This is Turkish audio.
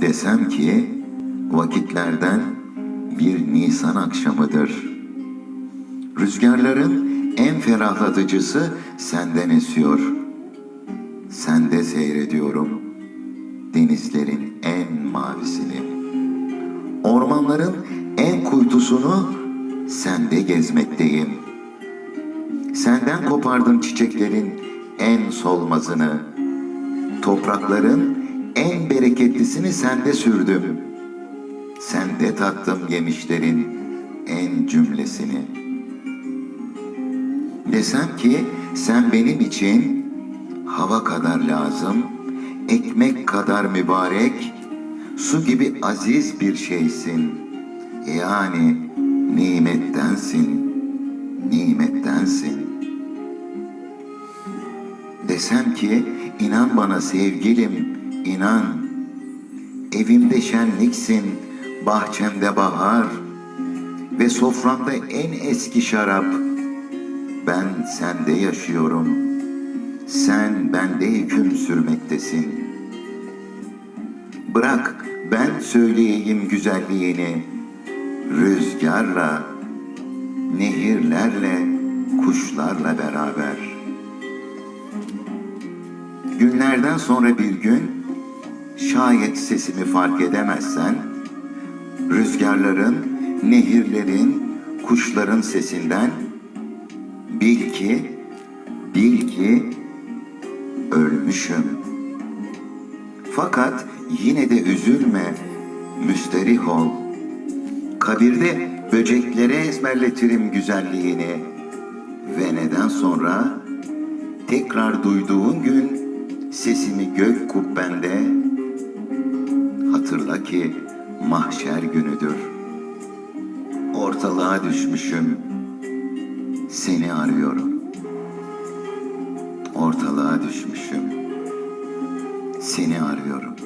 Desem ki vakitlerden bir Nisan akşamıdır. Rüzgarların en ferahlatıcısı senden esiyor. Sende seyrediyorum denizlerin en mavisini. Ormanların en kuytusunu sende gezmekteyim. Senden kopardım çiçeklerin en solmazını. Toprakların en bereketlisini sende sürdüm. Sende tattım yemişlerin en cümlesini. Desem ki sen benim için hava kadar lazım, ekmek kadar mübarek, su gibi aziz bir şeysin. Yani nimettensin, nimettensin. Desem ki inan bana sevgilim, inan. Evimde şenliksin, bahçemde bahar ve soframda en eski şarap. Ben sende yaşıyorum. Sen bende hüküm sürmektesin. Bırak ben söyleyeyim güzelliğini. Rüzgarla, nehirlerle, kuşlarla beraber. Günlerden sonra bir gün şayet sesimi fark edemezsen rüzgarların, nehirlerin, kuşların sesinden bil ki bil ki ölmüşüm. Fakat yine de üzülme, müsterih ol. Kabirde böceklere ezberletirim güzelliğini ve neden sonra tekrar duyduğun gün sesimi gök kubbende hatırla ki mahşer günüdür. Ortalığa düşmüşüm. Seni arıyorum. Ortalığa düşmüşüm. Seni arıyorum.